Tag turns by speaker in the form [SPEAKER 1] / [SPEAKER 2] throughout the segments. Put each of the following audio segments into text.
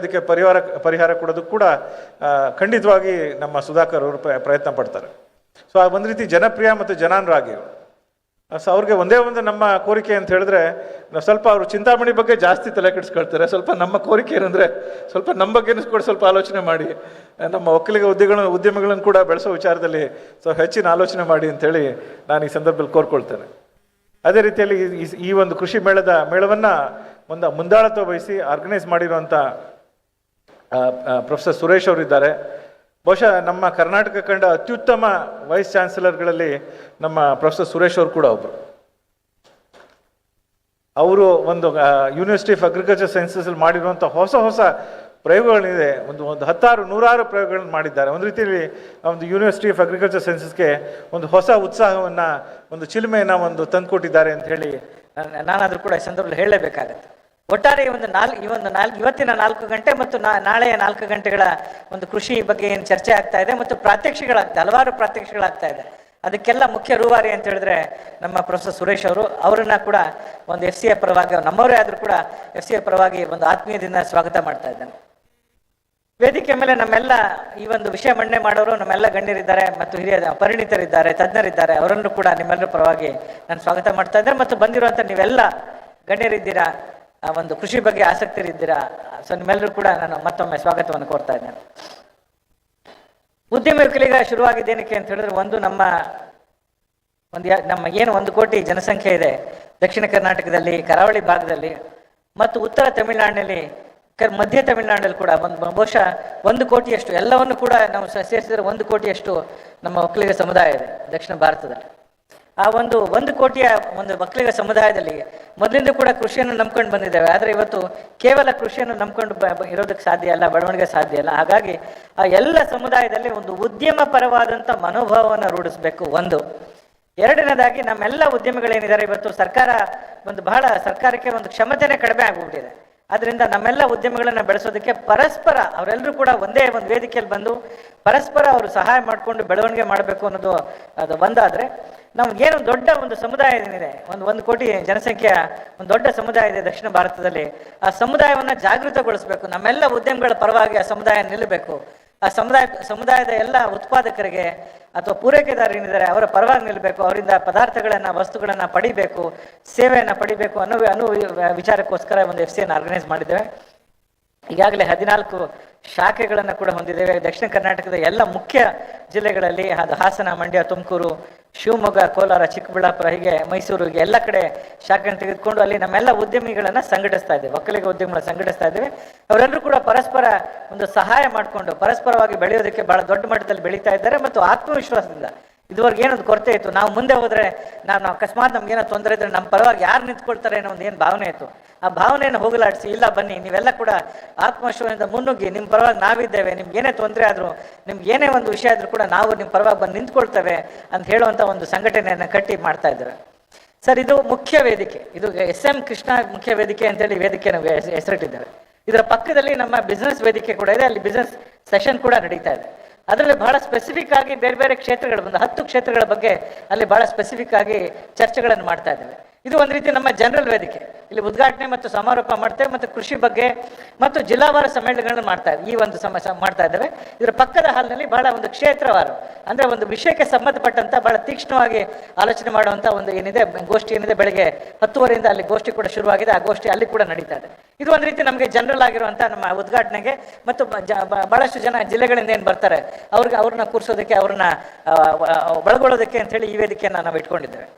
[SPEAKER 1] ಅದಕ್ಕೆ ಪರಿಹಾರ ಪರಿಹಾರ ಕೊಡೋದು ಕೂಡ ಖಂಡಿತವಾಗಿ ನಮ್ಮ ಸುಧಾಕರ್ ಅವರು ಪ್ರ- ಪ್ರಯತ್ನ ಪಡ್ತಾರೆ. ಸೊ ಆ ಒಂದು ರೀತಿ ಜನಪ್ರಿಯ ಮತ್ತು ಜನಾನುರಾಗಿ ಅವರು. ಸೊ ಅವ್ರಿಗೆ ಒಂದೇ ಒಂದು ನಮ್ಮ ಕೋರಿಕೆ ಅಂತ ಹೇಳಿದ್ರೆ ಸ್ವಲ್ಪ ಅವರು ಚಿಂತಾಮಣಿ ಬಗ್ಗೆ ಜಾಸ್ತಿ ತಲೆ ಕೆಡಿಸ್ಕೊಳ್ತಾರೆ. ಸ್ವಲ್ಪ ನಮ್ಮ ಕೋರಿಕೆ ಏನಂದ್ರೆ, ಸ್ವಲ್ಪ ನಮ್ಮ ಬಗ್ಗೆನೂ ಕೂಡ ಸ್ವಲ್ಪ ಆಲೋಚನೆ ಮಾಡಿ, ನಮ್ಮ ಒಕ್ಕಲಿಗ ಉದ್ಯಮಗಳ ಉದ್ಯಮಗಳನ್ನು ಕೂಡ ಬೆಳೆಸೋ ವಿಚಾರದಲ್ಲಿ ಸೊ ಹೆಚ್ಚಿನ ಆಲೋಚನೆ ಮಾಡಿ ಅಂತೇಳಿ ನಾನು ಈ ಸಂದರ್ಭದಲ್ಲಿ ಕೋರ್ಕೊಳ್ತೇನೆ. ಅದೇ ರೀತಿಯಲ್ಲಿ ಈ ಒಂದು ಕೃಷಿ ಮೇಳದ, ಮೇಳವನ್ನು ಒಂದು ಮುಂದಾಳತ್ವ ವಹಿಸಿ ಆರ್ಗನೈಸ್ ಮಾಡಿರುವಂಥ ಪ್ರೊಫೆಸರ್ ಸುರೇಶ್ ಅವರಿದ್ದಾರೆ. ಬಹುಶಃ ನಮ್ಮ ಕರ್ನಾಟಕ ಕಂಡ ಅತ್ಯುತ್ತಮ ವೈಸ್ ಚಾನ್ಸಲರ್ಗಳಲ್ಲಿ ನಮ್ಮ ಪ್ರೊಫೆಸರ್ ಸುರೇಶ್ ಅವರು ಕೂಡ ಒಬ್ಬರು ಅವರು ಒಂದು ಯೂನಿವರ್ಸಿಟಿ ಆಫ್ ಅಗ್ರಿಕಲ್ಚರ್ ಸೈನ್ಸಸ್ ಮಾಡಿರುವಂಥ ಹೊಸ ಹೊಸ ಪ್ರಯೋಗಗಳಿದೆ. ಒಂದು ಒಂದು ಹತ್ತಾರು, ನೂರಾರು ಪ್ರಯೋಗಗಳನ್ನು ಮಾಡಿದ್ದಾರೆ. ಒಂದು ರೀತಿಯಲ್ಲಿ ಒಂದು ಯೂನಿವರ್ಸಿಟಿ ಆಫ್ ಅಗ್ರಿಕಲ್ಚರ್ ಸೈನ್ಸಸ್ಗೆ ಒಂದು ಹೊಸ ಉತ್ಸಾಹವನ್ನು, ಒಂದು ಚಿಲುಮೆಯನ್ನು ಒಂದು ತಂದುಕೊಟ್ಟಿದ್ದಾರೆ ಅಂತ ಹೇಳಿ
[SPEAKER 2] ನಾನಾದ್ರೂ ಕೂಡ ಈ ಸಂದರ್ಭದಲ್ಲಿ ಹೇಳಲೇಬೇಕಾಗತ್ತೆ. ಒಟ್ಟಾರೆ ಈ ಒಂದು ನಾಲ್ಕು ಈ ಒಂದು ನಾಲ್ಕು ಇವತ್ತಿನ ನಾಲ್ಕು ಗಂಟೆ ಮತ್ತು ನಾಳೆಯ ನಾಲ್ಕು ಗಂಟೆಗಳ ಒಂದು ಕೃಷಿ ಬಗ್ಗೆ ಏನು ಚರ್ಚೆ ಆಗ್ತಾ ಇದೆ ಮತ್ತು ಪ್ರಾತ್ಯಕ್ಷಿಗಳಾಗ್ತದೆ ಹಲವಾರು ಪ್ರಾತ್ಯಕ್ಷಿಗಳಾಗ್ತಾ ಇದೆ. ಅದಕ್ಕೆಲ್ಲ ಮುಖ್ಯ ರೂವಾರಿ ಅಂತ ಹೇಳಿದ್ರೆ ನಮ್ಮ ಪ್ರೊಫೆಸರ್ ಸುರೇಶ್ ಅವರು. ಅವರನ್ನ ಕೂಡ ಒಂದು ಎಫ್ ಸಿ ಎ ಪರವಾಗಿ ನಮ್ಮವರೇ ಆದರೂ ಕೂಡ ಎಫ್ ಸಿ ಎ ಪರವಾಗಿ ಒಂದು ಆತ್ಮೀಯದಿಂದ ಸ್ವಾಗತ ಮಾಡ್ತಾ ಇದ್ದೇನೆ. ವೇದಿಕೆ ಮೇಲೆ ನಮ್ಮೆಲ್ಲ ಈ ಒಂದು ವಿಷಯ ಮಂಡನೆ ಮಾಡೋರು, ನಮ್ಮೆಲ್ಲ ಗಣ್ಯರಿದ್ದಾರೆ ಮತ್ತು ಹಿರಿಯ ಪರಿಣಿತರಿದ್ದಾರೆ, ತಜ್ಞರಿದ್ದಾರೆ. ಅವರನ್ನು ಕೂಡ ನಿಮ್ಮೆಲ್ಲರ ಪರವಾಗಿ ನಾನು ಸ್ವಾಗತ ಮಾಡ್ತಾ ಇದ್ದೇನೆ. ಮತ್ತು ಬಂದಿರುವಂಥ ನೀವೆಲ್ಲ ಗಣ್ಯರಿದ್ದೀರಾ? ಆ ಒಂದು ಕೃಷಿ ಬಗ್ಗೆ ಆಸಕ್ತರಿದ್ದೀರಾ ಸೊ ನಿಮ್ಮೆಲ್ಲರೂ ಕೂಡ ನಾನು ಮತ್ತೊಮ್ಮೆ ಸ್ವಾಗತವನ್ನು ಕೋರ್ತಾ ಇದ್ದೇನೆ. ಉದ್ಯಮ ಒಕ್ಕಲಿಗ ಶುರುವಾಗಿದ್ದೇನಕ್ಕೆ ಅಂತ ಹೇಳಿದ್ರೆ, ಒಂದು ನಮ್ಮ ಒಂದು ನಮ್ಮ ಏನು ಒಂದು ಕೋಟಿ ಜನಸಂಖ್ಯೆ ಇದೆ, ದಕ್ಷಿಣ ಕರ್ನಾಟಕದಲ್ಲಿ, ಕರಾವಳಿ ಭಾಗದಲ್ಲಿ, ಮತ್ತು ಉತ್ತರ ತಮಿಳುನಾಡಿನಲ್ಲಿ ಮಧ್ಯ ತಮಿಳುನಾಡಲ್ಲಿ ಕೂಡ ಒಂದು ಬಹುಶಃ ಒಂದು ಕೋಟಿಯಷ್ಟು ಎಲ್ಲವನ್ನು ಕೂಡ ನಾವು ಸೇರಿಸಿದ್ರೆ ಒಂದು ಕೋಟಿಯಷ್ಟು ನಮ್ಮ ಒಕ್ಕಲಿಗ ಸಮುದಾಯ ಇದೆ, ದಕ್ಷಿಣ ಭಾರತದಲ್ಲಿ. ಆ ಒಂದು ಒಂದು ಕೋಟಿಯ ಒಂದು ಮಕ್ಕಳಿಗ ಸಮುದಾಯದಲ್ಲಿ ಮೊದಲಿಂದ ಕೂಡ ಕೃಷಿಯನ್ನು ನಂಬ್ಕೊಂಡು ಬಂದಿದ್ದೇವೆ. ಆದರೆ ಇವತ್ತು ಕೇವಲ ಕೃಷಿಯನ್ನು ನಂಬ್ಕೊಂಡು ಇರೋದಕ್ಕೆ ಸಾಧ್ಯ ಅಲ್ಲ ಬೆಳವಣಿಗೆ ಸಾಧ್ಯ ಇಲ್ಲ. ಹಾಗಾಗಿ ಆ ಎಲ್ಲ ಸಮುದಾಯದಲ್ಲಿ ಒಂದು ಉದ್ಯಮ ಪರವಾದಂಥ ಮನೋಭಾವವನ್ನು ರೂಢಿಸಬೇಕು, ಒಂದು. ಎರಡನೇದಾಗಿ ನಮ್ಮೆಲ್ಲ ಉದ್ಯಮಿಗಳೇನಿದ್ದಾರೆ, ಇವತ್ತು ಸರ್ಕಾರ ಒಂದು ಬಹಳ ಸರ್ಕಾರಕ್ಕೆ ಒಂದು ಕ್ಷಮತೆನೇ ಕಡಿಮೆ ಆಗಿಬಿಟ್ಟಿದೆ. ಅದರಿಂದ ನಮ್ಮೆಲ್ಲ ಉದ್ಯಮಗಳನ್ನು ಬೆಳೆಸೋದಕ್ಕೆ ಪರಸ್ಪರ ಅವರೆಲ್ಲರೂ ಕೂಡ ಒಂದೇ ಒಂದು ವೇದಿಕೆಯಲ್ಲಿ ಬಂದು ಪರಸ್ಪರ ಅವರು ಸಹಾಯ ಮಾಡಿಕೊಂಡು ಬೆಳವಣಿಗೆ ಮಾಡಬೇಕು ಅನ್ನೋದು ಅದು ಒಂದಾದರೆ. ನಾವು ಏನು ದೊಡ್ಡ ಒಂದು ಸಮುದಾಯ ಏನಿದೆ ಒಂದು ಒಂದು ಕೋಟಿ ಜನಸಂಖ್ಯೆಯ ಒಂದು ದೊಡ್ಡ ಸಮುದಾಯ ಇದೆ ದಕ್ಷಿಣ ಭಾರತದಲ್ಲಿ. ಆ ಸಮುದಾಯವನ್ನು ಜಾಗೃತಗೊಳಿಸಬೇಕು. ನಮ್ಮೆಲ್ಲ ಉದ್ಯಮಗಳ ಪರವಾಗಿ ಆ ಸಮುದಾಯ ನಿಲ್ಲಬೇಕು. ಆ ಸಮುದಾಯ, ಸಮುದಾಯದ ಎಲ್ಲ ಉತ್ಪಾದಕರಿಗೆ ಅಥವಾ ಪೂರೈಕೆದಾರರೇನಿದ್ದಾರೆ ಅವರ ಪರವಾಗಿ ನಿಲ್ಲಬೇಕು. ಅವರಿಂದ ಪದಾರ್ಥಗಳನ್ನು, ವಸ್ತುಗಳನ್ನು ಪಡಿಬೇಕು, ಸೇವೆಯನ್ನು ಪಡಿಬೇಕು ಅನ್ನೋ ಅನ್ನೋ ವಿಚಾರಕ್ಕೋಸ್ಕರ ಒಂದು ಎಫ್ ಸಿಯನ್ನು ಆರ್ಗನೈಸ್ ಮಾಡಿದ್ದೇವೆ. ಈಗಾಗಲೇ ಹದಿನಾಲ್ಕು ಶಾಖೆಗಳನ್ನು ಕೂಡ ಹೊಂದಿದ್ದೇವೆ. ದಕ್ಷಿಣ ಕರ್ನಾಟಕದ ಎಲ್ಲ ಮುಖ್ಯ ಜಿಲ್ಲೆಗಳಲ್ಲಿ ಅದು ಹಾಸನ, ಮಂಡ್ಯ, ತುಮಕೂರು, ಶಿವಮೊಗ್ಗ, ಕೋಲಾರ, ಚಿಕ್ಕಬಳ್ಳಾಪುರ, ಹೀಗೆ ಮೈಸೂರು, ಹೀಗೆ ಎಲ್ಲ ಕಡೆ ಶಾಖೆಯನ್ನು ತೆಗೆದುಕೊಂಡು ಅಲ್ಲಿ ನಮ್ಮೆಲ್ಲ ಉದ್ಯಮಿಗಳನ್ನು ಸಂಘಟಿಸ್ತಾ ಇದ್ದೇವೆ. ಒಕ್ಕಲಿಗ ಉದ್ಯಮಿಗಳನ್ನ ಸಂಘಟಿಸ್ತಾ ಇದ್ದೇವೆ. ಅವರೆಲ್ಲರೂ ಕೂಡ ಪರಸ್ಪರ ಒಂದು ಸಹಾಯ ಮಾಡಿಕೊಂಡು ಪರಸ್ಪರವಾಗಿ ಬೆಳೆಯೋದಕ್ಕೆ ಬಹಳ ದೊಡ್ಡ ಮಟ್ಟದಲ್ಲಿ ಬೆಳೀತಾ ಇದ್ದಾರೆ ಮತ್ತು ಆತ್ಮವಿಶ್ವಾಸದಿಂದ ಇದುವರೆಗೆ ಏನೊಂದು ಕೊರತೆ ಇತ್ತು? ನಾವು ಮುಂದೆ ಹೋದ್ರೆ ನಾವು ಅಕಸ್ಮಾತ್ ನಮ್ಗೆ ಏನೋ ತೊಂದರೆ ಇದ್ರೆ ನಮ್ಮ ಪರವಾಗಿ ಯಾರು ನಿಂತ್ಕೊಳ್ತಾರೆ ಅನ್ನೋ ಒಂದು ಏನು ಭಾವನೆ ಇತ್ತು? ಆ ಭಾವನೆಯನ್ನು ಹೋಗಲಾಡಿಸಿ, ಇಲ್ಲ ಬನ್ನಿ, ನೀವೆಲ್ಲ ಕೂಡ ಆತ್ಮವಿಶ್ವಾಸದಿಂದ ಮುನ್ನುಗ್ಗಿ ನಿಮ್ಮ ಪರವಾಗಿ ನಾವಿದ್ದೇವೆ, ನಿಮ್ಗೆ ಏನೇ ತೊಂದರೆ ಆದರೂ, ನಿಮ್ಗೆ ಏನೇ ಒಂದು ವಿಷಯ ಆದರೂ ಕೂಡ ನಾವು ನಿಮ್ಮ ಪರವಾಗಿ ಬಂದು ನಿಂತ್ಕೊಳ್ತೇವೆ ಅಂತ ಹೇಳುವಂಥ ಒಂದು ಸಂಘಟನೆಯನ್ನು ಕಟ್ಟಿ ಮಾಡ್ತಾ ಇದ್ದಾರೆ. ಸರ್, ಇದು ಮುಖ್ಯ ವೇದಿಕೆ. ಇದು ಎಸ್ ಎಂ ಕೃಷ್ಣ ಮುಖ್ಯ ವೇದಿಕೆ ಅಂತೇಳಿ ವೇದಿಕೆ ನಮಗೆ ಹೆಸರಿಟ್ಟಿದ್ದಾರೆ. ಇದರ ಪಕ್ಕದಲ್ಲಿ ನಮ್ಮ ಬಿಸ್ನೆಸ್ ವೇದಿಕೆ ಕೂಡ ಇದೆ, ಅಲ್ಲಿ ಬಿಸ್ನೆಸ್ ಸೆಷನ್ ಕೂಡ ನಡೀತಾ ಇದೆ. ಅದರಲ್ಲಿ ಬಹಳ ಸ್ಪೆಸಿಫಿಕ್ ಆಗಿ ಬೇರೆ ಬೇರೆ ಕ್ಷೇತ್ರಗಳು ಒಂದು ಹತ್ತು ಕ್ಷೇತ್ರಗಳ ಬಗ್ಗೆ ಅಲ್ಲಿ ಬಹಳ ಸ್ಪೆಸಿಫಿಕ್ ಆಗಿ ಚರ್ಚೆಗಳನ್ನು ಮಾಡ್ತಾ ಇದ್ದೇವೆ. ಇದು ಒಂದು ರೀತಿ ನಮ್ಮ ಜನರಲ್ ವೇದಿಕೆ. ಇಲ್ಲಿ ಉದ್ಘಾಟನೆ ಮತ್ತು ಸಮಾರೋಪ ಮಾಡ್ತೇವೆ ಮತ್ತು ಕೃಷಿ ಬಗ್ಗೆ ಮತ್ತು ಜಿಲ್ಲಾವಾರ ಸಮ್ಮೇಳನಗಳನ್ನು ಮಾಡ್ತಾ ಈ ಒಂದು ಸಮಸ್ಯೆ ಮಾಡ್ತಾ ಇದ್ದೇವೆ. ಇದರ ಪಕ್ಕದ ಹಾಲ್ನಲ್ಲಿ ಬಹಳ ಒಂದು ಕ್ಷೇತ್ರವಾರು, ಅಂದರೆ ಒಂದು ವಿಷಯಕ್ಕೆ ಸಂಬಂಧಪಟ್ಟಂತ ಬಹಳ ತೀಕ್ಷ್ಣವಾಗಿ ಆಲೋಚನೆ ಮಾಡುವಂಥ ಒಂದು ಏನಿದೆ, ಗೋಷ್ಠಿ ಏನಿದೆ, ಬೆಳಗ್ಗೆ ಹತ್ತುವರೆಯಿಂದ ಅಲ್ಲಿ ಗೋಷ್ಠಿ ಕೂಡ ಶುರುವಾಗಿದೆ, ಆ ಗೋಷ್ಠಿ ಅಲ್ಲಿ ಕೂಡ ನಡೀತಾ ಇದೆ. ಇದು ಒಂದು ರೀತಿ ನಮಗೆ ಜನರಲ್ ಆಗಿರುವಂಥ ನಮ್ಮ ಉದ್ಘಾಟನೆಗೆ ಮತ್ತು ಬಹಳಷ್ಟು ಜನ ಜಿಲ್ಲೆಗಳಿಂದ ಏನು ಬರ್ತಾರೆ, ಅವ್ರಿಗೆ ಅವ್ರನ್ನ ಕೂರಿಸೋದಕ್ಕೆ, ಅವ್ರನ್ನ ಒಳಗೊಳ್ಳೋದಕ್ಕೆ ಅಂತೇಳಿ ಈ ವೇದಿಕೆಯನ್ನು ನಾವು ಇಟ್ಕೊಂಡಿದ್ದೇವೆ.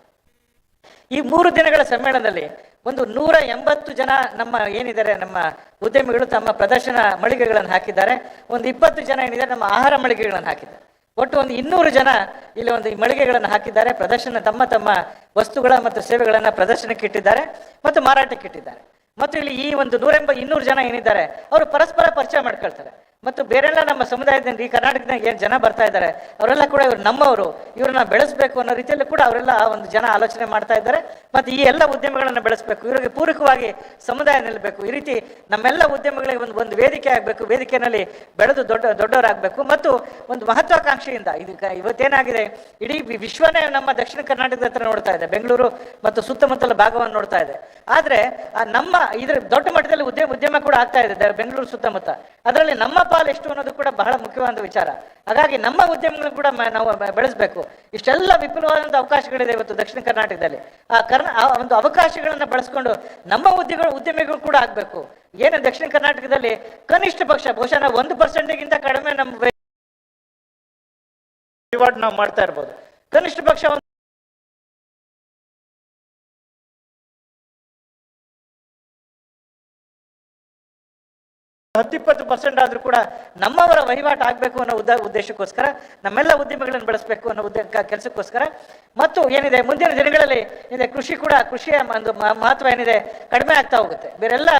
[SPEAKER 2] ಈ ಮೂರು ದಿನಗಳ ಸಮ್ಮೇಳನದಲ್ಲಿ ಒಂದು ನೂರ ಎಂಬತ್ತು ಜನ ನಮ್ಮ ಏನಿದ್ದಾರೆ, ನಮ್ಮ ಉದ್ಯಮಿಗಳು ತಮ್ಮ ಪ್ರದರ್ಶನ ಮಳಿಗೆಗಳನ್ನು ಹಾಕಿದ್ದಾರೆ. ಒಂದು ಇಪ್ಪತ್ತು ಜನ ಏನಿದ್ದಾರೆ ನಮ್ಮ ಆಹಾರ ಮಳಿಗೆಗಳನ್ನು ಹಾಕಿದ್ದಾರೆ. ಒಟ್ಟು ಒಂದು ಇನ್ನೂರು ಜನ ಇಲ್ಲಿ ಒಂದು ಮಳಿಗೆಗಳನ್ನು ಹಾಕಿದ್ದಾರೆ. ಪ್ರದರ್ಶನ ತಮ್ಮ ತಮ್ಮ ವಸ್ತುಗಳ ಮತ್ತು ಸೇವೆಗಳನ್ನು ಪ್ರದರ್ಶನಕ್ಕೆ ಇಟ್ಟಿದ್ದಾರೆ ಮತ್ತು ಮಾರಾಟಕ್ಕೆ ಇಟ್ಟಿದ್ದಾರೆ. ಮತ್ತು ಇಲ್ಲಿ ಈ ಒಂದು ನೂರೆಂಬ ಇನ್ನೂರು ಜನ ಏನಿದ್ದಾರೆ, ಅವರು ಪರಸ್ಪರ ಪರಿಚಯ ಮಾಡ್ಕೊಳ್ತಾರೆ. ಮತ್ತು ಬೇರೆಲ್ಲ ನಮ್ಮ ಸಮುದಾಯದಿಂದ ಈ ಕರ್ನಾಟಕದಾಗ ಏನು ಜನ ಬರ್ತಾ ಇದ್ದಾರೆ, ಅವರೆಲ್ಲ ಕೂಡ ಇವರು ನಮ್ಮವರು, ಇವ್ರನ್ನ ಬೆಳೆಸಬೇಕು ಅನ್ನೋ ರೀತಿಯಲ್ಲಿ ಕೂಡ ಅವರೆಲ್ಲ ಒಂದು ಜನ ಆಲೋಚನೆ ಮಾಡ್ತಾ ಇದ್ದಾರೆ. ಮತ್ತು ಈ ಎಲ್ಲ ಉದ್ಯಮಗಳನ್ನು ಬೆಳೆಸಬೇಕು, ಇವರಿಗೆ ಪೂರಕವಾಗಿ ಸಮುದಾಯ ನಿಲ್ಲಬೇಕು ಈ ರೀತಿ ನಮ್ಮೆಲ್ಲ ಉದ್ಯಮಗಳಿಗೆ ಒಂದು ಒಂದು ವೇದಿಕೆ ಆಗಬೇಕು ವೇದಿಕೆಯಲ್ಲಿ ಬೆಳೆದು ದೊಡ್ಡ, ದೊಡ್ಡವರಾಗಬೇಕು. ಮತ್ತು ಒಂದು ಮಹತ್ವಾಕಾಂಕ್ಷೆಯಿಂದ ಇದು ಇವತ್ತೇನಾಗಿದೆ, ಇಡೀ ವಿಶ್ವನೇ ನಮ್ಮ ದಕ್ಷಿಣ ಕರ್ನಾಟಕದ ಹತ್ರ ನೋಡ್ತಾ ಇದೆ, ಬೆಂಗಳೂರು ಮತ್ತು ಸುತ್ತಮುತ್ತಲ ಭಾಗವನ್ನು ನೋಡ್ತಾ ಇದೆ. ಆದರೆ ಆ ನಮ್ಮ ಇದ್ರ ದೊಡ್ಡ ಮಟ್ಟದಲ್ಲಿ ಉದ್ಯಮ ಉದ್ಯಮ ಕೂಡ ಆಗ್ತಾ ಇದೆ ಬೆಂಗಳೂರು ಸುತ್ತಮುತ್ತ. ಅದರಲ್ಲಿ ನಮ್ಮ ಪಾಲು ಎಷ್ಟು ಅನ್ನೋದು ಕೂಡ ಬಹಳ ಮುಖ್ಯವಾದ ವಿಚಾರ. ಹಾಗಾಗಿ ನಮ್ಮ ಉದ್ಯಮಗಳು ಕೂಡ ನಾವು ಬೆಳೆಸಬೇಕು. ಇಷ್ಟೆಲ್ಲ ವಿಪುಲವಾದಂಥ ಅವಕಾಶಗಳಿದೆ ಇವತ್ತು ದಕ್ಷಿಣ ಕರ್ನಾಟಕದಲ್ಲಿ. ಆ ಕರ್ನ, ಆ ಒಂದು ಅವಕಾಶಗಳನ್ನು ಬಳಸ್ಕೊಂಡು ನಮ್ಮ ಉದ್ಯಮಗಳು ಉದ್ಯಮಿಗಳು ಕೂಡ ಆಗಬೇಕು. ಏನು ದಕ್ಷಿಣ ಕರ್ನಾಟಕದಲ್ಲಿ ಕನಿಷ್ಠ ಪಕ್ಷ, ಬಹುಶಃ ನಾವು ಒಂದು ಪರ್ಸೆಂಟ್ಗಿಂತ ಕಡಿಮೆ ನಮ್ಮ ನಾವು ಮಾಡ್ತಾ ಇರ್ಬೋದು. ಕನಿಷ್ಠ ಪಕ್ಷ ಹತ್ತಿಪ್ಪತ್ತು ಪರ್ಸೆಂಟ್ ಆದರೂ ಕೂಡ ನಮ್ಮವರ ವಹಿವಾಟು ಆಗಬೇಕು ಅನ್ನೋ ಉದ್ದ ಉದ್ದೇಶಕ್ಕೋಸ್ಕರ, ನಮ್ಮೆಲ್ಲ ಉದ್ಯಮಗಳನ್ನು ಬೆಳೆಸಬೇಕು ಅನ್ನೋ ಉದ್ದ ಕೆಲಸಕ್ಕೋಸ್ಕರ. ಮತ್ತು ಏನಿದೆ, ಮುಂದಿನ ದಿನಗಳಲ್ಲಿ ಏನಿದೆ, ಕೃಷಿ ಕೂಡ, ಕೃಷಿಯ ಒಂದು ಮಹತ್ವ ಏನಿದೆ, ಕಡಿಮೆ ಆಗ್ತಾ ಹೋಗುತ್ತೆ. ಬೇರೆಲ್ಲ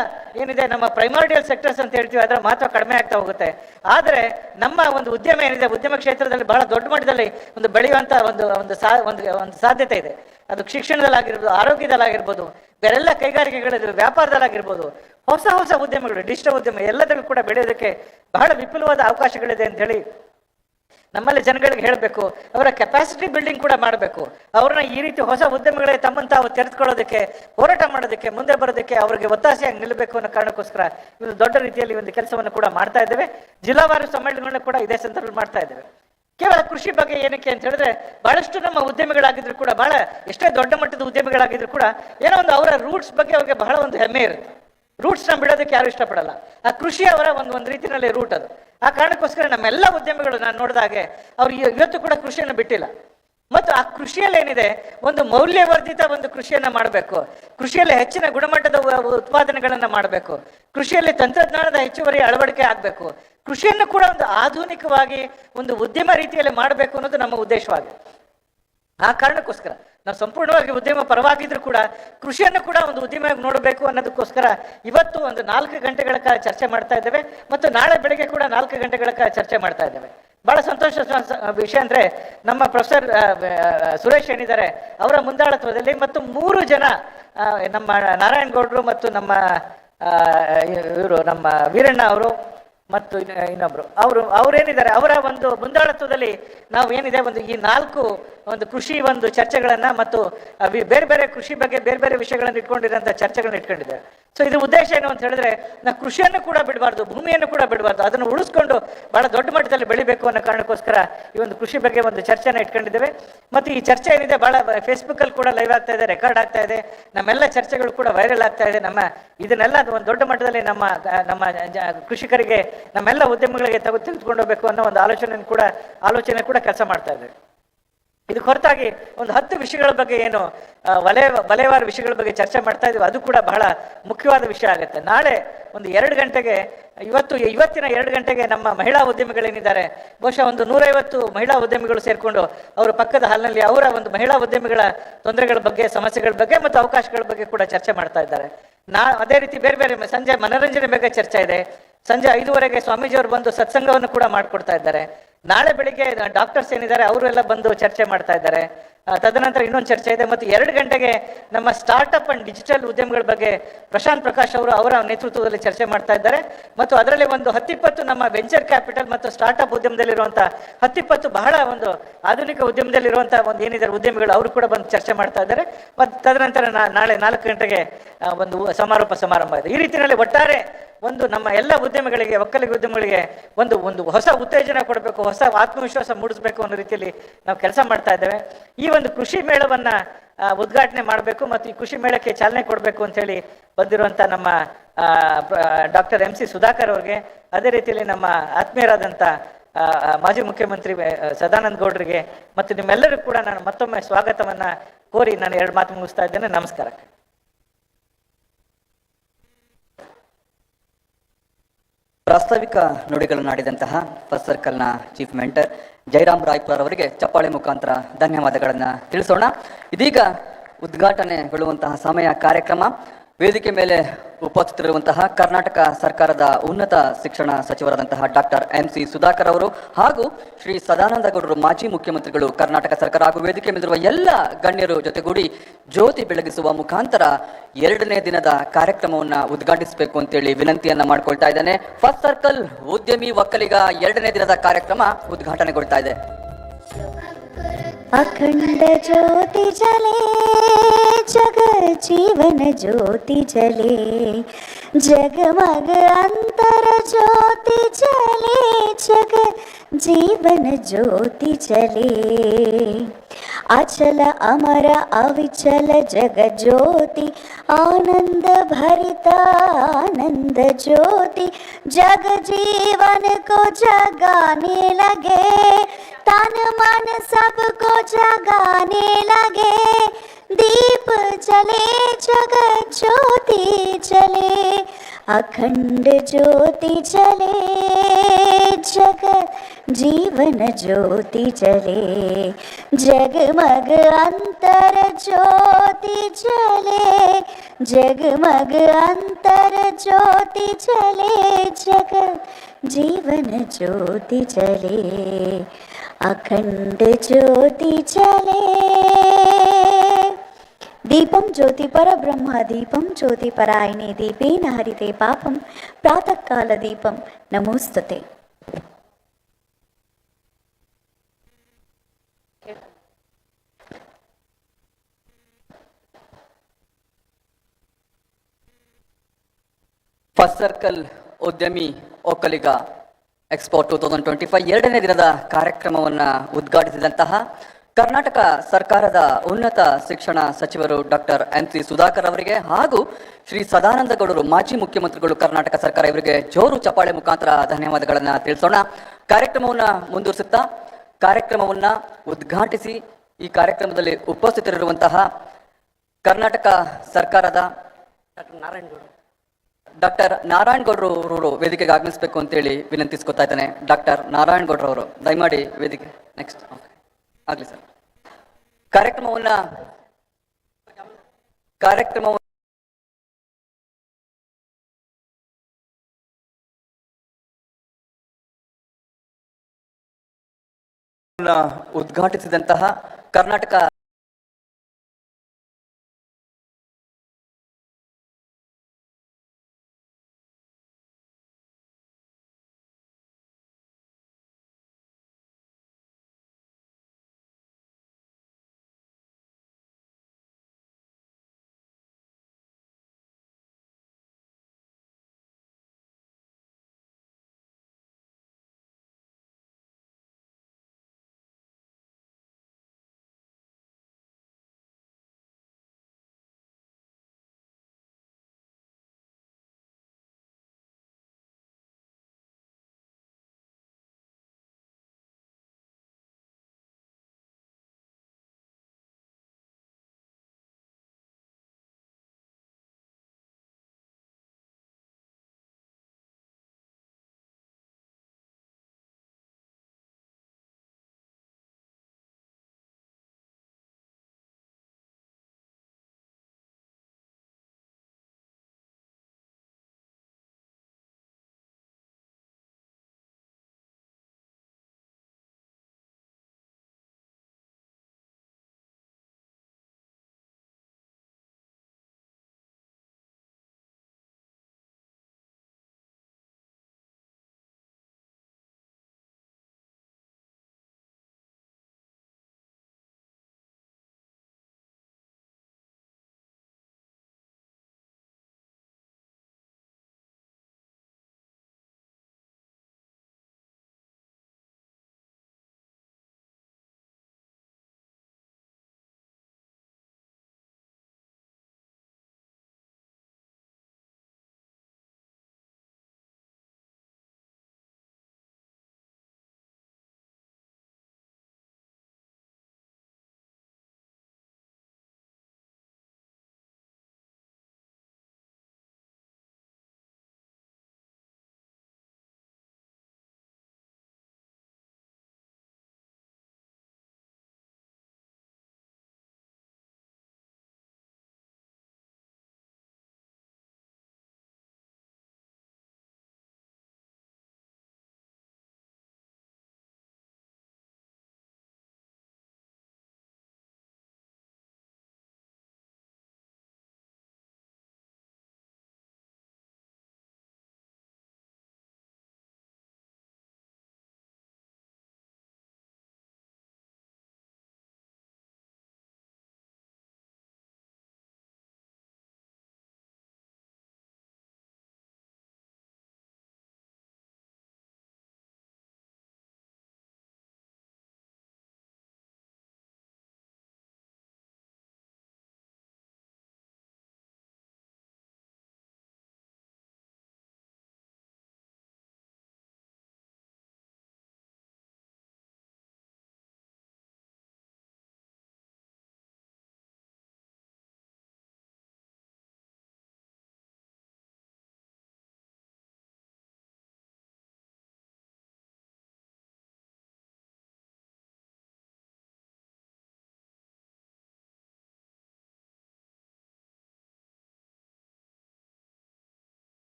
[SPEAKER 2] ಏನಿದೆ, ನಮ್ಮ ಪ್ರೈಮಾರಿಟಿಯಲ್ ಸೆಕ್ಟರ್ಸ್ ಅಂತ ಹೇಳ್ತೀವಿ, ಅದರ ಮಹತ್ವ ಕಡಿಮೆ ಆಗ್ತಾ ಹೋಗುತ್ತೆ. ಆದರೆ ನಮ್ಮ ಒಂದು ಉದ್ಯಮ ಏನಿದೆ, ಉದ್ಯಮ ಕ್ಷೇತ್ರದಲ್ಲಿ ಬಹಳ ದೊಡ್ಡ ಮಟ್ಟದಲ್ಲಿ ಒಂದು ಬೆಳೆಯುವಂಥ ಒಂದು ಒಂದು ಸಾ ಒಂದು ಒಂದು ಸಾಧ್ಯತೆ ಇದೆ. ಅದು ಶಿಕ್ಷಣದಲ್ಲಾಗಿರ್ಬೋದು, ಆರೋಗ್ಯದಲ್ಲಾಗಿರ್ಬೋದು, ಬೇರೆಲ್ಲ ಕೈಗಾರಿಕೆಗಳಲ್ಲಿ ವ್ಯಾಪಾರದಲ್ಲಾಗಿರ್ಬೋದು ಹೊಸ ಹೊಸ ಉದ್ಯಮಗಳು ಡಿಜಿಟಲ್ ಉದ್ಯಮ ಎಲ್ಲದಕ್ಕೂ ಕೂಡ ಬೆಳೆಯೋದಕ್ಕೆ ಬಹಳ ವಿಪುಲವಾದ ಅವಕಾಶಗಳಿದೆ ಅಂತ ಹೇಳಿ ನಮ್ಮಲ್ಲಿ ಜನಗಳಿಗೆ ಹೇಳಬೇಕು. ಅವರ ಕೆಪಾಸಿಟಿ ಬಿಲ್ಡಿಂಗ್ ಕೂಡ ಮಾಡಬೇಕು. ಅವ್ರನ್ನ ಈ ರೀತಿ ಹೊಸ ಉದ್ಯಮಗಳಿಗೆ ತಮ್ಮನ್ನು ತಾವು ತೆರೆದುಕೊಳ್ಳೋದಕ್ಕೆ, ಹೋರಾಟ ಮಾಡೋದಕ್ಕೆ, ಮುಂದೆ ಬರೋದಕ್ಕೆ ಅವರಿಗೆ ಒತ್ತಾಸೆಯಾಗಿ ನಿಲ್ಲಬೇಕು ಅನ್ನೋ ಕಾರಣಕ್ಕೋಸ್ಕರ ಒಂದು ದೊಡ್ಡ ರೀತಿಯಲ್ಲಿ ಒಂದು ಕೆಲಸವನ್ನು ಕೂಡ ಮಾಡ್ತಾ ಇದ್ದೇವೆ. ಜಿಲ್ಲಾವಾರು ಸಮ್ಮೇಳನಗಳನ್ನ ಕೂಡ ಇದೇ ಸಂದರ್ಭದಲ್ಲಿ ಮಾಡ್ತಾ ಇದ್ದೇವೆ. ಕೇವಲ ಕೃಷಿ ಬಗ್ಗೆ ಏನಕ್ಕೆ ಅಂತ ಹೇಳಿದ್ರೆ ಬಹಳಷ್ಟು ನಮ್ಮ ಉದ್ಯಮಿಗಳಾಗಿದ್ರು ಕೂಡ ಬಹಳ ಎಷ್ಟೇ ದೊಡ್ಡ ಮಟ್ಟದ ಉದ್ಯಮಿಗಳಾಗಿದ್ರು ಕೂಡ ಏನೋ ಒಂದು ಅವರ ರೂಟ್ಸ್ ಬಗ್ಗೆ ಅವ್ರಿಗೆ ಬಹಳ ಒಂದು ಹೆಮ್ಮೆ ಇರುತ್ತೆ. ರೂಟ್ಸ್ನ ಬಿಡೋದಕ್ಕೆ ಯಾರು ಇಷ್ಟಪಡಲ್ಲ. ಆ ಕೃಷಿ ಅವರ ಒಂದು ಒಂದು ರೀತಿಯಲ್ಲಿ ರೂಟ್ ಅದು. ಆ ಕಾರಣಕ್ಕೋಸ್ಕರ ನಮ್ಮೆಲ್ಲ ಉದ್ಯಮಿಗಳು ನಾನು ನೋಡಿದಾಗೆ ಅವ್ರು ಇವತ್ತು ಕೂಡ ಕೃಷಿಯನ್ನು ಬಿಟ್ಟಿಲ್ಲ. ಮತ್ತು ಆ ಕೃಷಿಯಲ್ಲಿ ಏನಿದೆ, ಒಂದು ಮೌಲ್ಯವರ್ಧಿತ ಒಂದು ಕೃಷಿಯನ್ನ ಮಾಡಬೇಕು. ಕೃಷಿಯಲ್ಲಿ ಹೆಚ್ಚಿನ ಗುಣಮಟ್ಟದ ಉತ್ಪಾದನೆಗಳನ್ನ ಮಾಡಬೇಕು. ಕೃಷಿಯಲ್ಲಿ ತಂತ್ರಜ್ಞಾನದ ಹೆಚ್ಚುವರಿ ಅಳವಡಿಕೆ ಆಗಬೇಕು. ಕೃಷಿಯನ್ನು ಕೂಡ ಒಂದು ಆಧುನಿಕವಾಗಿ ಒಂದು ಉದ್ಯಮ ರೀತಿಯಲ್ಲಿ ಮಾಡಬೇಕು ಅನ್ನೋದು ನಮ್ಮ ಉದ್ದೇಶವಾಗಿದೆ. ಆ ಕಾರಣಕ್ಕೋಸ್ಕರ. ನಾವು ಸಂಪೂರ್ಣವಾಗಿ ಉದ್ಯಮ ಪರವಾಗಿದ್ರು ಕೂಡ ಕೃಷಿಯನ್ನು ಕೂಡ ಒಂದು ಉದ್ಯಮವಾಗಿ ನೋಡಬೇಕು ಅನ್ನೋದಕ್ಕೋಸ್ಕರ ಇವತ್ತು ಒಂದು ನಾಲ್ಕು ಗಂಟೆಗಳ ಕಾಲ ಚರ್ಚೆ ಮಾಡ್ತಾ ಇದ್ದೇವೆ ಮತ್ತು ನಾಳೆ ಬೆಳಗ್ಗೆ ಕೂಡ ನಾಲ್ಕು ಗಂಟೆಗಳ ಕಾಲ ಚರ್ಚೆ ಮಾಡ್ತಾ ಇದ್ದೇವೆ. ಬಹಳ ಸಂತೋಷ ವಿಷಯ ಅಂದ್ರೆ ನಮ್ಮ ಪ್ರೊಫೆಸರ್ ಸುರೇಶ್ ಏನಿದ್ದಾರೆ, ಅವರ ಮುಂದಾಳತ್ವದಲ್ಲಿ ಮತ್ತು ಮೂರು ಜನ ನಮ್ಮ ನಾರಾಯಣ ಗೌಡ್ರು ಮತ್ತು ನಮ್ಮ ಇವರು, ನಮ್ಮ ವೀರಣ್ಣ ಅವರು ಮತ್ತು ಇನ್ನ- ಇನ್ನೊಬ್ರು. ಅವರು ಅವ್ರೇನಿದ್ದಾರೆ ಅವರ ಒಂದು ಮುಂದಾಳತ್ವದಲ್ಲಿ ನಾವು ಏನಿದೆ, ಒಂದು ಈ ನಾಲ್ಕು ಒಂದು ಕೃಷಿ ಒಂದು ಚರ್ಚೆಗಳನ್ನು ಮತ್ತು ಬೇರೆ ಬೇರೆ ಕೃಷಿ ಬಗ್ಗೆ ಬೇರೆ ಬೇರೆ ವಿಷಯಗಳನ್ನು ಇಟ್ಕೊಂಡಿರೋಂಥ ಚರ್ಚೆಗಳನ್ನ ಇಟ್ಕೊಂಡಿದ್ದಾರೆ ಸೊ ಇದ್ರ ಉದ್ದೇಶ ಏನು ಅಂತ ಹೇಳಿದ್ರೆ ನಾವು ಕೃಷಿಯನ್ನು ಕೂಡ ಬಿಡಬಾರ್ದು, ಭೂಮಿಯನ್ನು ಕೂಡ ಬಿಡಬಾರ್ದು, ಅದನ್ನು ಉಳಿಸ್ಕೊಂಡು ಬಹಳ ದೊಡ್ಡ ಮಟ್ಟದಲ್ಲಿ ಬೆಳಿಬೇಕು ಅನ್ನೋ ಕಾರಣಕ್ಕೋಸ್ಕರ ಈ ಒಂದು ಕೃಷಿ ಬಗ್ಗೆ ಒಂದು ಚರ್ಚೆನ ಇಟ್ಕೊಂಡಿದ್ದೇವೆ. ಮತ್ತು ಈ ಚರ್ಚೆ ಏನಿದೆ, ಬಹಳ ಫೇಸ್ಬುಕ್ಕಲ್ಲಿ ಕೂಡ ಲೈವ್ ಆಗ್ತಾ ಇದೆ ರೆಕಾರ್ಡ್ ಆಗ್ತಾ ಇದೆ, ನಮ್ಮೆಲ್ಲ ಚರ್ಚೆಗಳು ಕೂಡ ವೈರಲ್ ಆಗ್ತಾ ಇದೆ. ನಮ್ಮ, ಇದನ್ನೆಲ್ಲ ಒಂದು ದೊಡ್ಡ ಮಟ್ಟದಲ್ಲಿ ನಮ್ಮ ನಮ್ಮ ಕೃಷಿಕರಿಗೆ, ನಮ್ಮೆಲ್ಲ ಉದ್ಯಮಗಳಿಗೆ ತಗೊ ತೆಗೆದುಕೊಂಡು ಹೋಗ್ಬೇಕು ಅನ್ನೋ ಒಂದು ಆಲೋಚನೆ ಕೂಡ ಆಲೋಚನೆ ಕೂಡ ಕೆಲಸ ಮಾಡ್ತಾ ಇದ್ದೇವೆ ಇದಕ್ಕೆ ಹೊರತಾಗಿ ಒಂದು ಹತ್ತು ವಿಷಯಗಳ ಬಗ್ಗೆ ಏನು ವಲಯ, ವಲಯವಾರ ವಿಷಯಗಳ ಬಗ್ಗೆ ಚರ್ಚೆ ಮಾಡ್ತಾ ಇದ್ದೀವಿ. ಅದು ಕೂಡ ಬಹಳ ಮುಖ್ಯವಾದ ವಿಷಯ ಆಗುತ್ತೆ. ನಾಳೆ ಒಂದು ಎರಡು ಗಂಟೆಗೆ, ಇವತ್ತು, ಇವತ್ತಿನ ಎರಡು ಗಂಟೆಗೆ ನಮ್ಮ ಮಹಿಳಾ ಉದ್ಯಮಿಗಳೇನಿದ್ದಾರೆ, ಬಹುಶಃ ಒಂದು ನೂರೈವತ್ತು ಮಹಿಳಾ ಉದ್ಯಮಿಗಳು ಸೇರಿಕೊಂಡು ಅವರ ಪಕ್ಕದ ಹಾಲಿನಲ್ಲಿ ಅವರ ಒಂದು ಮಹಿಳಾ ಉದ್ಯಮಿಗಳ ತೊಂದರೆಗಳ ಬಗ್ಗೆ, ಸಮಸ್ಯೆಗಳ ಬಗ್ಗೆ ಮತ್ತು ಅವಕಾಶಗಳ ಬಗ್ಗೆ ಕೂಡ ಚರ್ಚೆ ಮಾಡ್ತಾ ಇದ್ದಾರೆ. ನಾ, ಅದೇ ರೀತಿ ಬೇರೆ ಬೇರೆ ಸಂಜೆ ಮನೋರಂಜನೆ ಬಗ್ಗೆ ಚರ್ಚೆ ಇದೆ. ಸಂಜೆ ಐದುವರೆಗೆ ಸ್ವಾಮೀಜಿಯವರು ಬಂದು ಸತ್ಸಂಗವನ್ನು ಕೂಡ ಮಾಡಿಕೊಡ್ತಾ ಇದ್ದಾರೆ. ನಾಳೆ ಬೆಳಿಗ್ಗೆ ಡಾಕ್ಟರ್ಸ್ ಏನಿದ್ದಾರೆ, ಅವರೆಲ್ಲ ಬಂದು ಚರ್ಚೆ ಮಾಡ್ತಾ ಇದ್ದಾರೆ. ತದನಂತರ ಇನ್ನೊಂದು ಚರ್ಚೆ ಇದೆ. ಮತ್ತು ಎರಡು ಗಂಟೆಗೆ ನಮ್ಮ ಸ್ಟಾರ್ಟಪ್ ಅಂಡ್ ಡಿಜಿಟಲ್ ಉದ್ಯಮಗಳ ಬಗ್ಗೆ ಪ್ರಶಾಂತ್ ಪ್ರಕಾಶ್ ಅವರು ಅವರ ನೇತೃತ್ವದಲ್ಲಿ ಚರ್ಚೆ ಮಾಡ್ತಾ ಇದ್ದಾರೆ. ಮತ್ತು ಅದರಲ್ಲಿ ಒಂದು ಹತ್ತಿಪ್ಪತ್ತು ನಮ್ಮ ವೆಂಚರ್ ಕ್ಯಾಪಿಟಲ್ ಮತ್ತು ಸ್ಟಾರ್ಟಪ್ ಉದ್ಯಮದಲ್ಲಿರುವಂಥ ಹತ್ತಿಪ್ಪತ್ತು ಬಹಳ ಒಂದು ಆಧುನಿಕ ಉದ್ಯಮದಲ್ಲಿರುವಂಥ ಒಂದು ಏನಿದ್ದಾರೆ ಉದ್ಯಮಿಗಳು, ಅವರು ಕೂಡ ಬಂದು ಚರ್ಚೆ ಮಾಡ್ತಾ ಇದ್ದಾರೆ. ಮತ್ತು ತದನಂತರ ನಾಳೆ ನಾಲ್ಕು ಗಂಟೆಗೆ ಒಂದು ಸಮಾರೋಪ ಸಮಾರಂಭ ಇದೆ. ಈ ರೀತಿಯಲ್ಲಿ ಒಟ್ಟಾರೆ ಒಂದು ನಮ್ಮ ಎಲ್ಲ ಉದ್ಯಮಗಳಿಗೆ, ಒಕ್ಕಲಿಗ ಉದ್ಯಮಗಳಿಗೆ ಒಂದು ಒಂದು ಹೊಸ ಉತ್ತೇಜನ ಕೊಡಬೇಕು, ಹೊಸ ಆತ್ಮವಿಶ್ವಾಸ ಮೂಡಿಸಬೇಕು ಅನ್ನೋ ರೀತಿಯಲ್ಲಿ ನಾವು ಕೆಲಸ ಮಾಡ್ತಾ ಇದ್ದೇವೆ. ಈ ಒಂದು ಕೃಷಿ ಮೇಳವನ್ನ ಉದ್ಘಾಟನೆ ಮಾಡಬೇಕು ಮತ್ತು ಈ ಕೃಷಿ ಮೇಳಕ್ಕೆ ಚಾಲನೆ ಕೊಡಬೇಕು ಅಂತ ಹೇಳಿ ಬಂದಿರುವಂಥ ನಮ್ಮ ಡಾಕ್ಟರ್ ಎಂ ಸಿ ಸುಧಾಕರ್ ಅವ್ರಿಗೆ, ಅದೇ ರೀತಿಯಲ್ಲಿ ನಮ್ಮ ಆತ್ಮೀಯರಾದಂಥ ಮಾಜಿ ಮುಖ್ಯಮಂತ್ರಿ ಸದಾನಂದ ಗೌಡರಿಗೆ ಮತ್ತು ನಿಮ್ಮೆಲ್ಲರಿಗೂ ಕೂಡ ನಾನು ಮತ್ತೊಮ್ಮೆ ಸ್ವಾಗತವನ್ನು ಕೋರಿ ನಾನು ಎರಡು ಮಾತು ಮುಗಿಸ್ತಾ ಇದ್ದೇನೆ. ನಮಸ್ಕಾರ.
[SPEAKER 3] ಪ್ರಾಸ್ತಾವಿಕ ನುಡಿಗಳನ್ನಾಡಿದಂತಹ ಫಸ್ಟ್ ಸರ್ಕಲ್ನ ಚೀಫ್ ಮೆಂಟರ್ ಜೈರಾಮ್ ರಾಯ್ಪುರ್ ಅವರಿಗೆ ಚಪ್ಪಾಳೆ ಮುಖಾಂತರ ಧನ್ಯವಾದಗಳನ್ನು ತಿಳಿಸೋಣ. ಇದೀಗ ಉದ್ಘಾಟನೆಗೊಳ್ಳುವಂತಹ ಸಮಯ ಕಾರ್ಯಕ್ರಮ. ವೇದಿಕೆ ಮೇಲೆ ಉಪಸ್ಥಿತರಿರುವಂತಹ ಕರ್ನಾಟಕ ಸರ್ಕಾರದ ಉನ್ನತ ಶಿಕ್ಷಣ ಸಚಿವರಾದಂತಹ ಡಾಕ್ಟರ್ ಎಂ ಸಿ ಸುಧಾಕರ್ ಅವರು ಹಾಗೂ ಶ್ರೀ ಸದಾನಂದ ಗೌಡರು ಮಾಜಿ ಮುಖ್ಯಮಂತ್ರಿಗಳು ಕರ್ನಾಟಕ ಸರ್ಕಾರ ಹಾಗೂ ವೇದಿಕೆ ಮೇಲಿರುವ ಎಲ್ಲ ಗಣ್ಯರು ಜೊತೆಗೂಡಿ ಜ್ಯೋತಿ ಬೆಳಗಿಸುವ ಮುಖಾಂತರ ಎರಡನೇ ದಿನದ ಕಾರ್ಯಕ್ರಮವನ್ನ ಉದ್ಘಾಟಿಸಬೇಕು ಅಂತೇಳಿ ವಿನಂತಿಯನ್ನ ಮಾಡ್ಕೊಳ್ತಾ ಇದ್ದೇನೆ. ಫಸ್ಟ್ ಸರ್ಕಲ್ ಉದ್ಯಮಿ ಒಕ್ಕಲಿಗ ಎರಡನೇ ದಿನದ ಕಾರ್ಯಕ್ರಮ ಉದ್ಘಾಟನೆಗೊಳ್ತಾ ಇದೆ.
[SPEAKER 4] अखंड ज्योति जले, जग जीवन ज्योति जले। जगमग अंतर ज्योति जले, जग जीवन ज्योति जले। अचल अमर अविचल जग ज्योति आनंद भरिता आनंद ज्योति। जग जीवन को जगाने लगे, तन मन सबको जगाने लगे। दीप चले जगत ज्योति जले अखंड ज्योति जले जगत जीवन ज्योति जले जगमग अंतर ज्योति जले जगमग अंतर ज्योति जले जगत जीवन ज्योति जले अखंड ज्योति ದೀಪಂ ಜ್ಯೋತಿ ಪರಬ್ರಹ್ಮ ದೀಪಂ ಜ್ಯೋತಿ ಪರಾಯಣೆ, ದೀಪೇನ ಹರಿತೆ ಪಾಪಂ ಪ್ರಾತಃ ಕಾಲ ದೀಪಂ, ನಮೋಸ್ತತೆ.
[SPEAKER 3] ಫಸ್ಟ್ ಸರ್ಕಲ್ ಉದ್ಯಮಿ Vokkaliga expo two thousand twenty five ಎರಡನೇ ದಿನದ ಕಾರ್ಯಕ್ರಮವನ್ನು ಉದ್ಘಾಟಿಸಿದಂತಹ ಕರ್ನಾಟಕ ಸರ್ಕಾರದ ಉನ್ನತ ಶಿಕ್ಷಣ ಸಚಿವರು ಡಾಕ್ಟರ್ ಎನ್ ಸಿ ಸುಧಾಕರ್ ಅವರಿಗೆ ಹಾಗೂ ಶ್ರೀ ಸದಾನಂದಗೌಡರು ಮಾಜಿ ಮುಖ್ಯಮಂತ್ರಿಗಳು ಕರ್ನಾಟಕ ಸರ್ಕಾರ ಇವರಿಗೆ ಜೋರು ಚಪಾಳೆ ಮುಖಾಂತರ ಧನ್ಯವಾದಗಳನ್ನು ತಿಳಿಸೋಣ. ಕಾರ್ಯಕ್ರಮವನ್ನು ಮುಂದುವರಿಸುತ್ತಾ ಕಾರ್ಯಕ್ರಮವನ್ನು ಉದ್ಘಾಟಿಸಿ ಈ ಕಾರ್ಯಕ್ರಮದಲ್ಲಿ ಉಪಸ್ಥಿತರಿರುವಂತಹ ಕರ್ನಾಟಕ ಸರ್ಕಾರದ ಡಾಕ್ಟರ್ ನಾರಾಯಣಗೌಡ ಡಾಕ್ಟರ್ ನಾರಾಯಣ್ ಗೌಡ್ರು ಅವರು ವೇದಿಕೆಗೆ ಆಗಮಿಸಬೇಕು ಅಂತೇಳಿ ವಿನಂತಿಸ್ಕೊತಾ ಇದ್ದಾನೆ. ಡಾಕ್ಟರ್ ನಾರಾಯಣ್ ಗೌಡ್ರು ಅವರು, ದಯಮಾಡಿ ವೇದಿಕೆ ನೆಕ್ಸ್ಟ್ ಆಗಲಿ ಸರ್. ಕಾರ್ಯಕ್ರಮವನ್ನ ಕಾರ್ಯಕ್ರಮ ಉದ್ಘಾಟಿಸಿದಂತಹ ಕರ್ನಾಟಕ